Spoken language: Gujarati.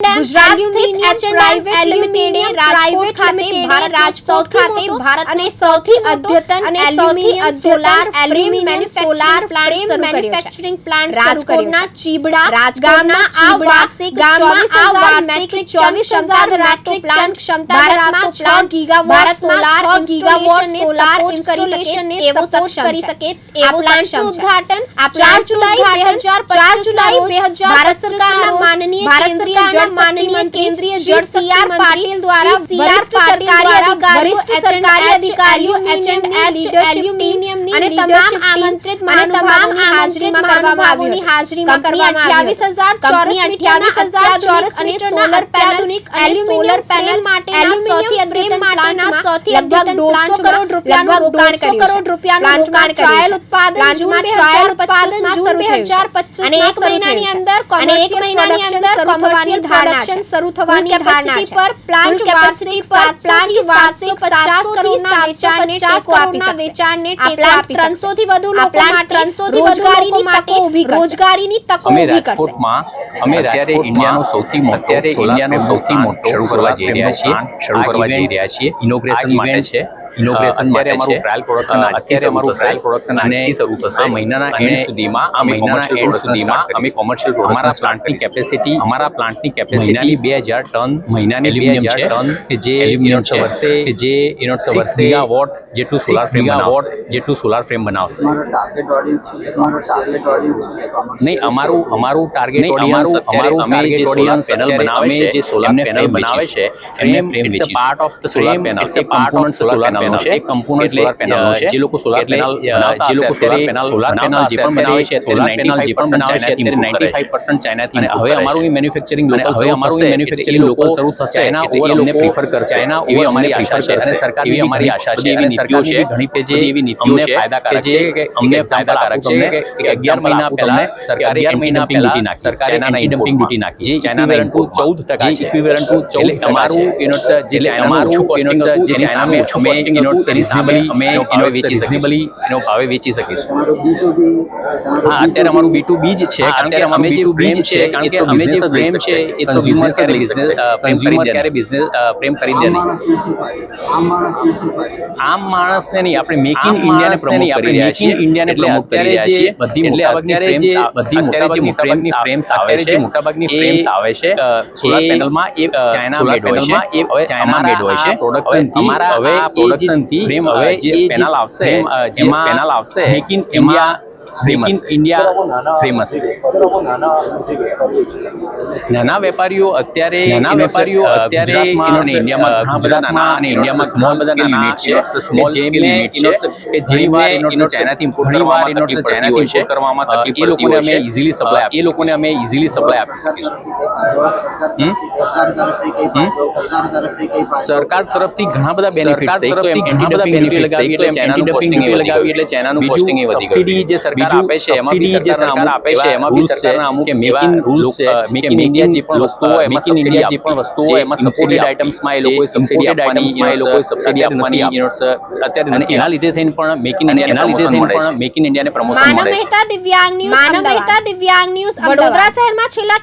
ગુજરાત સ્થિત H&M એલ્યુમિનિયમ પ્રાઇવેટ ખાતે ભારત રાજકોટ ખાતે ભારત અને સૌથી અદ્યતન અને સૌથી અદ્યતન aluminium solar plant manufacturing plant રાજકોટના ચીબડા રાજગામના આ વાર્ષિક ગામમાં આ વાર્ષિક ચોવીસ મેટ્રિક પ્લાન્ટ ક્ષમતા ધરાવતો plant gigawatt solar gigawatt solar installation ને એવો સક્ષમ કરી શકે એવો પ્લાન્ટનું ઉદ્ઘાટન આ જુલાઈ બે હજાર જુલાઈ બે ભારત સરકારના માનનીય ભારત સરકારના માનનીય કેન્દ્રીય જળ સીઆર પાટીલ દ્વારા વરિષ્ઠ સરકારી અધિકારીઓ સરકારી અધિકારીઓ એચએમએલ એલ્યુમિનિયમની અને તમામ આમંત્રિત અને હાજરીમાં કરવામાં આવ્યું હાજરીમાં કરવામાં આવ્યું 28000 ચોરસ અને સોલર આધુનિક એલ્યુમિનિયમ પેનલ માટેના સૌથી અદ્યતન માટેના સૌથી અદ્યતન પ્લાન્ટ કરોડ રૂપિયાનું રોકાણ કર્યું કરોડ રૂપિયાનું રોકાણ ટ્રાયલ ઉત્પાદન જૂન ટ્રાયલ ઉત્પાદન જૂન 2025 અને એક મહિનાની અંદર અને એક મહિનાની અંદર કોમર્શિયલ પ્રોડક્શન શરૂ થવાની ધારણા છે. પર પ્લાન્ટ કેપેસિટી પર પ્લાન્ટ વાર્ષિક 50 કરોડના વેચાણને ટેકો આપી શકશે. વેચાણને ટેકો આપી 300 થી વધુ લોકો માટે 300 થી રોજગારીની તકો ઊભી રોજગારીની તકો ઊભી કરશે. રાજકોટમાં અમે અત્યારે ઇન્ડિયાનો સૌથી મોટો અત્યારે ઇન્ડિયાનો સૌથી મોટો શરૂ કરવા જઈ રહ્યા છીએ. શરૂ કરવા જઈ રહ્યા છીએ. ઇનોગ્રેશન માટે છે. ઇનોગ્રેશન માટે અમારું ટ્રાયલ પ્રોડક્શન અત્યારે અમારું ટ્રાયલ પ્રોડક્શન અને શરૂ થશે. આ મહિનાના એન્ડ સુધીમાં આ મહિનાના એન્ડ સુધીમાં અમે કોમર્શિયલ અમારા પ્લાન્ટની કેપેસિટી અમારા પ્લાન્ટની કેપેસિટી બે હજાર ટન મહિનાની બે હજાર ટન કે જે ઇનોટ્સ વર્ષે કે જે ઇનોટ્સ વર્ષે વોટ જેટલું સોલાર ફ્રેમ વોટ જેટલું સોલાર ફ્રેમ બનાવશે. ઓડિયન્સ છે? ઓડિયન્સ છે? નહીં અમારું અમારું ટાર્ગેટ અમારું અમારું અમે જે સોલાર પેનલ બનાવે છે જે સોલાર પેનલ બનાવે છે frame it's a part of the solar panel it's a part of solar panel છે એક કમ્પોનન્ટ સોલાર પેનલ છે જે લોકો સોલાર પેનલ જે લોકો સોલાર પેનલ સોલાર પેનલ જે પણ બનાવે છે સોલાર પેનલ જે પણ બનાવે છે અત્યારે 95% ચાઇનાથી અને હવે અમારું મેન્યુફેક્ચરિંગ અને હવે અમારું મેન્યુફેક્ચરિંગ લોકો શરૂ થશે એના ઓવર અમને પ્રિફર કરશે. એના એવી અમારી આશા છે અને સરકાર એવી અમારી આશા છે અને સરકારની એવી ઘણી પે જે એવી નીતિઓ છે ફાયદાકારક છે કે અમને ફાયદાકારક છે. કે 11 મહિના પહેલા સરકારે 11 મહિના પહેલા સરકારે એના ડમ્પિંગ ડ્યુટી નાખી. જે ચાઇનાના ઇનપુટ 14 ટકા છે. ઇક્વિવેલન્ટ ટુ ચૌદ અમારું યુનિટ્સ જે અમારું યુનિટ્સ જે ચાઇનાનું ઓછું કોસ્ટિંગ યુનિટ્સ રિઝનેબલી અમે એનો વેચી રિઝનેબલી એનો ભાવે વેચી શકીશું. હા અત્યારે અમારું બી ટુ બી જ છે અત્યારે અમે જે બ્રેમ છે કારણ કે અમે જે ફ્રેમ છે એ તો બિઝનેસ ક્યારે બિઝનેસ કન્ઝ્યુમર ક્યારે બિઝનેસ પ્રેમ ખરીદે દે નહીં આમ માણસને આમ માણસને નહીં આપણે મેક ઇન ઇન્ડિયાને પ્રમોટ કરી રહ્યા છીએ. ઇન્ડિયાને પ્રમોટ કરી રહ્યા છીએ. બધી મોટાભાગની ફ્રેમ્સ બધી મોટાભાગની ફ્રેમ્સ ફ્રેમ્સ આવે છે મોટાભાગની ફ્રેમ્સ આવે છે સોલાર પેનલમાં એ ચાઇના મેડ હોય છે. એ હવે ચાઇના મેડ હોય છે. પ્રોડક્શન અમારા હવે પ્રોડક્શનથી ફ્રેમ હવે જે પેનલ આવશે જેમાં પેનલ આવશે make in India India famous નાના વેપારીઓ અત્યારે નાના વેપારીઓ અત્યારે અને ઇન્ડિયામાં ગુજરાતમાં અને ઇન્ડિયામાં સ્મોલ બધા યુનિટ છે સ્મોલ સ્કેલ યુનિટ છે કે જેની વાર ઇનોટ્સ ચાઇનાથી ઇમ્પોર્ટ કરવામાં ઇનોટ્સ ચાઇનાથી ઇમ્પોર્ટ કરવામાં તકલીફ એ લોકોને અમે ઇઝીલી સપ્લાય એ લોકોને અમે ઇઝીલી સપ્લાય આપી શકીશું. સરકાર તરફથી ઘણા બધા બેનિફિટ્સ છે. ઘણા બધા બેનિફિટ લગાવી એટલે ચાઇનાનું એ વધી ગયું સબસિડી જે સરકાર આપે છે એમાં બી સરકાર આપે છે એમાં બી સરકારના અમુક મેક ઇન રૂલ્સ છે મેક ઇન ઇન્ડિયા જે પણ વસ્તુઓ હોય એમાં ઇન્ડિયા જે પણ વસ્તુઓ હોય એમાં સબસિડી આઇટમ્સમાં એ લોકોએ સબસિડી આપવાની એ લોકોએ સબસિડી આપવાની યુનિટ્સ અત્યારે અને એના લીધે થઈને પણ મેક ઇન ઇન્ડિયા એના લીધે થઈને પણ મેક ઇન ઇન્ડિયાને પ્રમોશન મળે માનવ મહેતા દિવ્યાંગ ન્યૂઝ માનવ મહેતા દિવ્યાંગ ન્યૂઝ વડોદરા શહેરમાં છેલ્લા